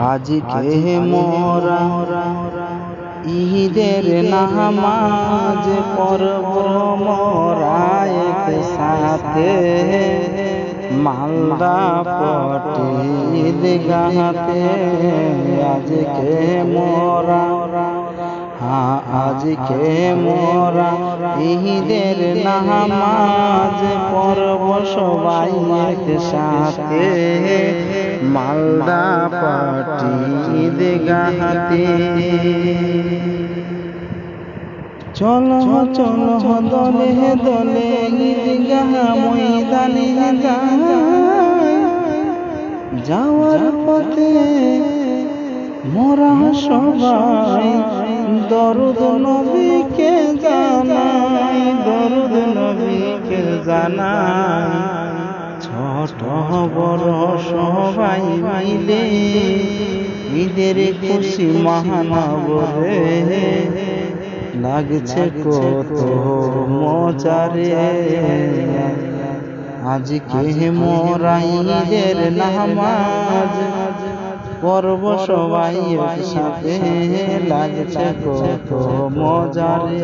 আজকে মোরা? ঈদের নামাজ পড়ব মোরা এক সাথে। মালদা পটিল গাহাতে আজকে মোরা? হ্যাঁ আজকে মোরা? ঈদের নামাজ পড়ব সবাই এক সাথে। মালদা পাটিল গাহাতে। চলো চলো দলে দলে ঈদগাহ ময়দানে যাওয়ার পথে মোরা সবাই দরুদ নবীকে জানাই, দরুদ নবীকে জানাই। সবাই মিলে ঈদের খুশি মহানবরে লাগছে কত মজারে। আজকে মোরা ঈদের নামাজ পর্ব সবাই একসাথে লাগছে কত মজারে।